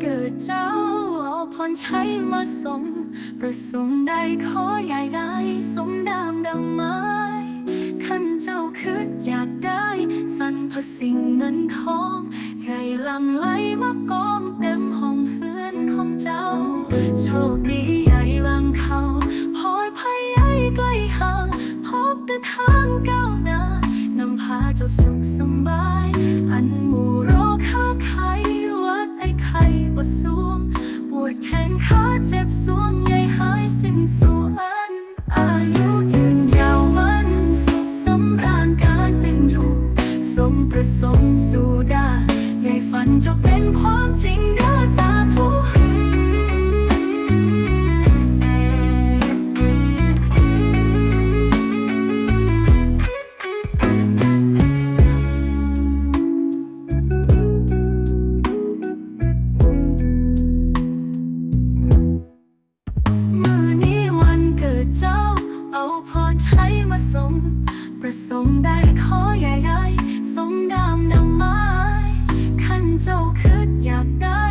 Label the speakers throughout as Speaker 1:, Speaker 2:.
Speaker 1: เจ้าเอาพรใช้มาส่งประสงค์ใดขอใหญ่ได้ สมดามดังไม้ขันเจ้าคืดอยากได้สรรพสิ่งเงินทองให้หลังไหลมากองเต็มห้องเฮือนของเจ้า โชคดีใหญ่ลังเขาพอยภัยใหญ่ใกล้ห่างพบแต่ทางก้าวหน้านำพาเจ้าสุขสบาย สมาส่งประสงค์ได้ขอใหญ่ได้สมดามนำไม้ขันเจ้าคืดอยากได้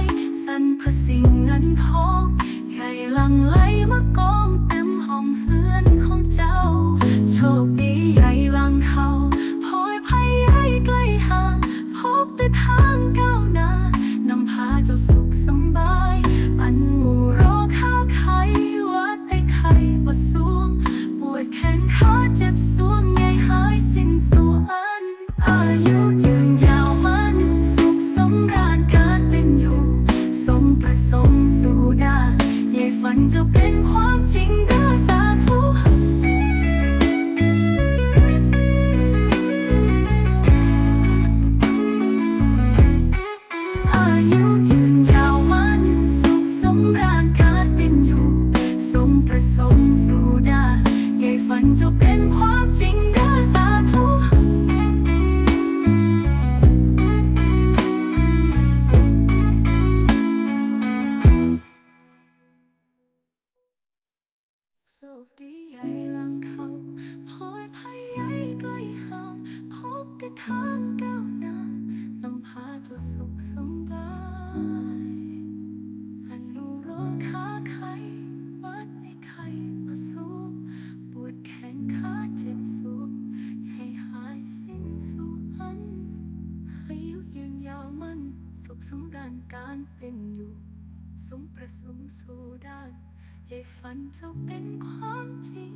Speaker 1: สันพสิ่งเงินทองใหญ่ลังไหล ใหญ่ฝันจะเป็นความจริง จ้าสุขสำบายอนุโลค้าไขวัดในไข่มาสูบปวดแขนขาเจ็บสวงให้หายสิ้นสู่อันอายุยืนยาวมันสุขสำราญการเป็นอยู่ สมประสงค์สู่ด้านให้ฝันจะเป็นความจริง